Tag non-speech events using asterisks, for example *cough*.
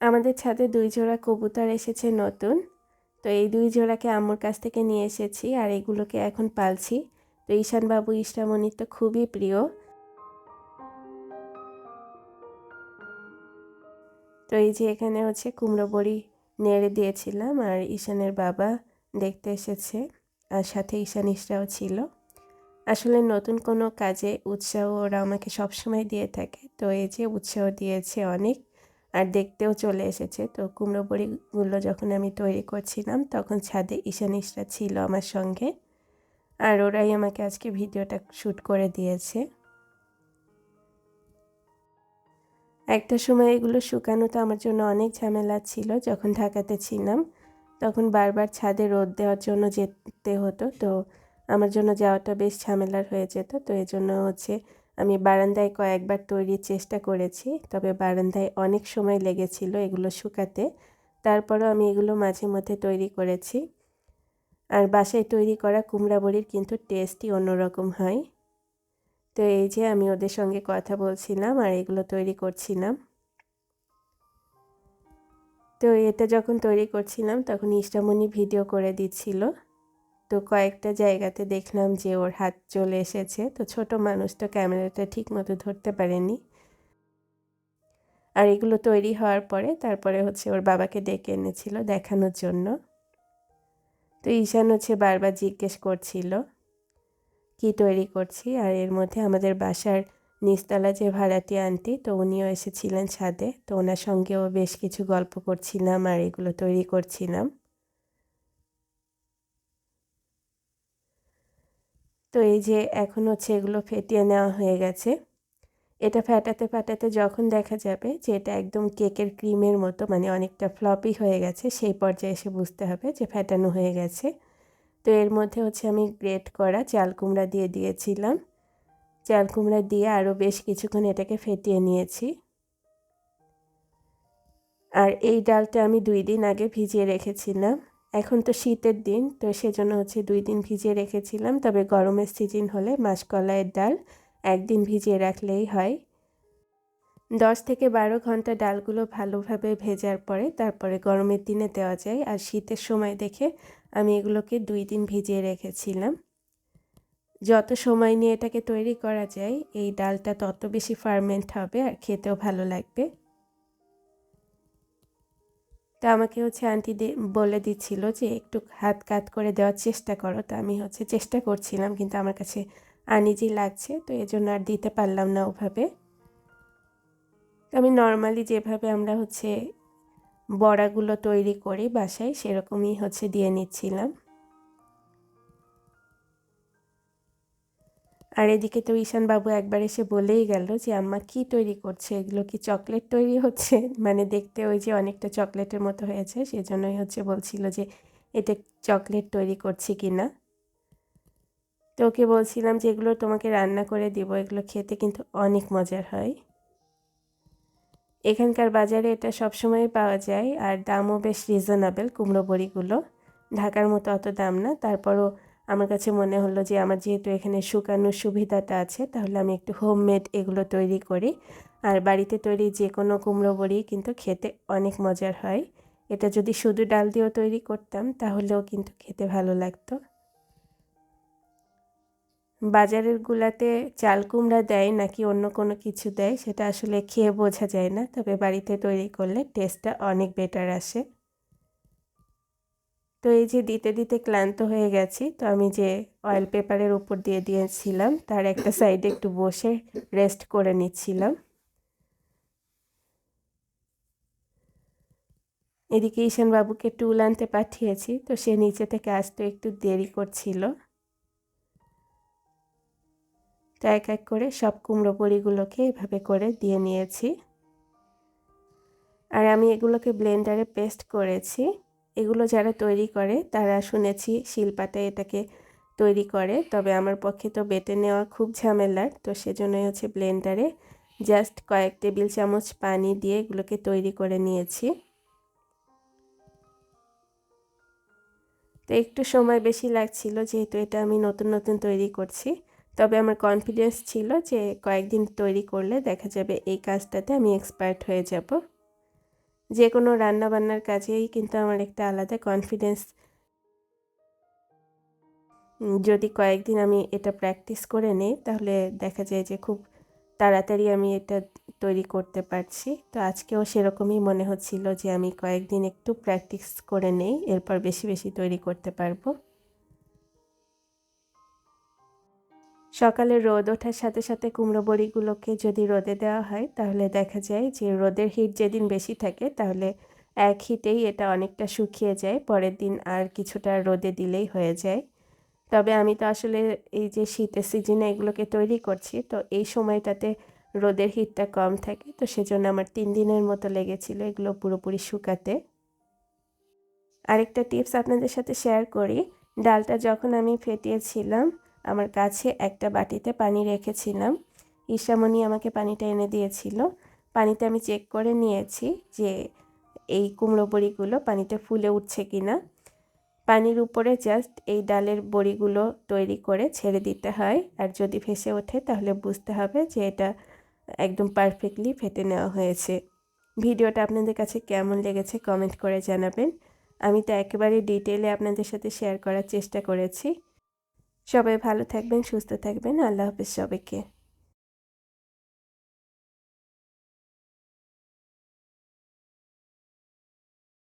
আমাদের ছাদে দুই জোড়া কবুতর এসেছে নতুন। তো এই দুই জোড়াকে আম্মুর কাছ থেকে নিয়ে এসেছি আর এগুলোকে এখন পালছি। তো ঈশানবাবু ঈশামণির তো খুবই প্রিয়। তো এই যে এখানে হচ্ছে কুমড়ো বড়ি নেড়ে দিয়েছিলাম আর ঈশানের বাবা দেখতে এসেছে আর সাথে ঈশান ঈশানিসরাও ছিল। আসলে নতুন কোনো কাজে উৎসাহ ওরা আমাকে সবসময় দিয়ে থাকে। তো এই যে উৎসাহ দিয়েছে অনেক। আর দেখতেও চলে এসেছে। তো কুমড়ো বড়িগুলো যখন আমি তৈরি করছিলাম, তখন ছাদে ঈশানিসরা ছিল আমার সঙ্গে। আর ওরাই আমাকে আজকে ভিডিওটা শ্যুট করে দিয়েছে। একটা সময় এগুলো শুকানো তো আমার জন্য অনেক ঝামেলা ছিল। যখন ঢাকাতে ছিলাম, তখন বারবার ছাদে রোদ দেওয়ার জন্য যেতে হতো। তো আমার জন্য যাওয়াটা বেশ ঝামেলার হয়ে যেত। তো এই জন্য হচ্ছে আমি বারান্দায় কয়েকবার তৈরির চেষ্টা করেছি, তবে বারান্দায় অনেক সময় লেগেছিল এগুলো শুকাতে। তারপরও আমি এগুলো মাঝে মধ্যে তৈরি করেছি। আর বাসায় তৈরি করা কুমড়া বড়ির কিন্তু টেস্টই অন্যরকম হয়। তো এই যে আমি ওদের সঙ্গে কথা বলছিলাম আর এগুলো তৈরি করছিলাম। তো এটা যখন তৈরি করছিলাম, তখন ইষ্টামণি ভিডিও করে দিচ্ছিল। তো কয়েকটা জায়গাতে দেখলাম যে ওর হাত চলে এসেছে। তো ছোট মানুষ তো ক্যামেরাটা ঠিক মতো ধরতে পারেনি। আর এগুলো তৈরি হওয়ার পরে তারপরে হচ্ছে ওর বাবাকে ডেকে এনেছিল দেখানোর জন্য। তো ঈশান হচ্ছে বারবার জিজ্ঞেস করছিল, কি তৈরি করছি? আর এর মধ্যে আমাদের বাসার নিচতলা যে ভাড়াটি আনটি, তো উনিও এসেছিলেন ছাদে। তো ওনার সঙ্গেও বেশ কিছু গল্প করছিলাম আর এগুলো তৈরি করছিলাম। তো এই যে এখন হচ্ছে এগুলো ফেটিয়ে নেওয়া হয়ে গেছে। এটা ফেটাতে ফাটাতে যখন দেখা যাবে যে এটা একদম কেকের ক্রিমের মতো মানে অনেকটা ফ্লপি হয়ে গেছে, সেই পর্যায়ে এসে বুঝতে হবে যে ফেটানো হয়ে গেছে। তো এর মধ্যে হচ্ছে আমি গ্রেট করা চাল কুমড়া দিয়ে দিয়েছিলাম। চাল কুমড়া দিয়ে আরও বেশ কিছুক্ষণ এটাকে ফেটিয়ে নিয়েছি। আর এই ডালটা আমি দুই দিন আগে ভিজিয়ে রেখেছিলাম। এখন তো শীতের দিন, তো সেজন্য হচ্ছে দুই দিন ভিজিয়ে রেখেছিলাম। তবে গরমের সিজন হলে মাসকলাইয়ের ডাল একদিন ভিজিয়ে রাখলেই হয়। দশ থেকে বারো ঘণ্টা ডালগুলো ভালোভাবে ভেজার পরে তারপরে গরমের দিনে দেওয়া যায়। আর শীতের সময় দেখে আমি এগুলোকে দুই দিন ভিজিয়ে রেখেছিলাম। যত সময় নিয়ে এটাকে তৈরি করা যায়, এই ডালটা তত বেশি ফার্মেন্ট হবে আর খেতেও ভালো লাগবে। তো আমাকে হচ্ছে আন্টি বলে দিচ্ছিল যে, একটু হাত কাত করে দেওয়ার চেষ্টা করো। তো আমি হচ্ছে চেষ্টা করছিলাম, কিন্তু আমার কাছে আনিজি লাগছে, তো এই জন্য আর দিতে পারলাম না ওভাবে। আমি নর্মালি যেভাবে আমরা হচ্ছে বড়াগুলো তৈরি করি বাসায়, সেরকমই হচ্ছে দিয়ে নিচ্ছিলাম। আর এদিকে তো ঈশান বাবু একবার এসে বলেই গেল যে, আম্মা, কি তৈরি করছে? এগুলো কি চকলেট তৈরি হচ্ছে? *laughs* মানে দেখতে ওই যে অনেকটা চকলেটের মতো হয়েছে, সেজন্যই হচ্ছে বলছিল যে, এটা চকলেট তৈরি করছি কি না? তো ওকে বলছিলাম যে, এগুলো তোমাকে রান্না করে দিব, এগুলো খেতে কিন্তু অনেক মজার হয়। এখানকার বাজারে এটা সবসময় পাওয়া যায়, আর দামও বেশ রিজনেবল কুমড়ো বড়িগুলো ঢাকার মতো অত দাম না, তারপরও আমার কাছে মনে হলো যে আমার যেহেতু এখানে শুকানোর সুবিধাটা আছে, তাহলে আমি একটু হোমমেড এগুলো তৈরি করি। আর বাড়িতে তৈরি যে কোনো কুমড়ো বড়ি কিন্তু খেতে অনেক মজার হয়। এটা যদি শুধু ডাল দিয়েও তৈরি করতাম, তাহলেও কিন্তু খেতে ভালো লাগতো। বাজারের গুলাতে চাল কুমড়া দেয় নাকি অন্য কোনো কিছু দেয়, সেটা আসলে খেয়ে বোঝা যায় না। তবে বাড়িতে তৈরি করলে টেস্টটা অনেক বেটার আসে। তো এই যে দিতে দিতে ক্লান্ত হয়ে গেছি, তো আমি যে অয়েল পেপারের উপর দিয়ে দিয়েছিলাম, তার একটা সাইডে একটু বসে রেস্ট করে নিচ্ছিলাম। এদিকে ঈশান বাবুকে টুল আনতে পাঠিয়েছি, তো সে নিচে থেকে আসতে একটু দেরি করছিল। তো এক এক করে সব কুমড়ো বড়িগুলোকে এভাবে করে দিয়ে নিয়েছি। আর আমি এগুলোকে ব্লেন্ডারে পেস্ট করেছি। এগুলো যারা তৈরি করে, তারা শুনেছি শিলপাটায় এটাকে তৈরি করে। তবে আমার পক্ষে তো বেটে নেওয়া খুব ঝামেলার। তো সেজন্যই হচ্ছে ব্লেন্ডারে জাস্ট কয়েক টেবিল চামচ পানি দিয়ে এগুলোকে তৈরি করে নিয়েছি। তো একটু সময় বেশি লাগছিল যেহেতু এটা আমি নতুন নতুন তৈরি করছি। তবে আমার কনফিডেন্স ছিল যে কয়েকদিন তৈরি করলে দেখা যাবে এই কাজটাতে আমি এক্সপার্ট হয়ে যাব। যে কোনো রান্নাবান্নার কাজেই কিন্তু আমার একটা আলাদা কনফিডেন্স যদি কয়েকদিন আমি এটা প্র্যাকটিস করে নিই, তাহলে দেখা যায় যে খুব তাড়াতাড়ি আমি এটা তৈরি করতে পারছি। তো আজকেও সেরকমই মনে হচ্ছিল যে আমি কয়েকদিন একটু প্র্যাকটিস করে নেই, এরপর বেশি বেশি তৈরি করতে পারব। সকালে রোদ ওঠার সাথে সাথে কুমড়ো বড়িগুলোকে যদি রোদে দেওয়া হয়, তাহলে দেখা যায় যে রোদের হিট যেদিন বেশি থাকে, তাহলে এক হিটেই এটা অনেকটা শুকিয়ে যায়, পরের দিন আর কিছুটা রোদে দিলেই হয়ে যায়। তবে আমি তো আসলে এই যে শীতের সিজনে এগুলোকে তৈরি করছি, তো এই সময়টাতে রোদের হিটটা কম থাকে, তো সেজন্য আমার তিন দিনের মতো লেগেছিল এগুলো পুরোপুরি শুকাতে। আরেকটা টিপস আপনাদের সাথে শেয়ার করি। ডালটা যখন আমি ফেটিয়েছিলাম আমার কাছে একটা বাটিতে পানি রেখেছিলাম। ঈশামণি আমাকে পানিটা এনে দিয়েছিল। পানিতে আমি চেক করে নিয়েছি যে এই কুমড়ো বড়িগুলো পানিতে ফুলে উঠছে কি না পানির উপরে জাস্ট এই ডালের বড়িগুলো তৈরি করে ছেড়ে দিতে হয়। আর যদি ভেসে ওঠে, তাহলে বুঝতে হবে যে এটা একদম পারফেক্টলি ফেটে নেওয়া হয়েছে। ভিডিওটা আপনাদের কাছে কেমন লেগেছে কমেন্ট করে জানাবেন। আমি তো একেবারে ডিটেলে আপনাদের সাথে শেয়ার করার চেষ্টা করেছি। সবাই ভালো থাকবেন সুস্থ থাকবেন আল্লাহ হাফিজ সবাইকে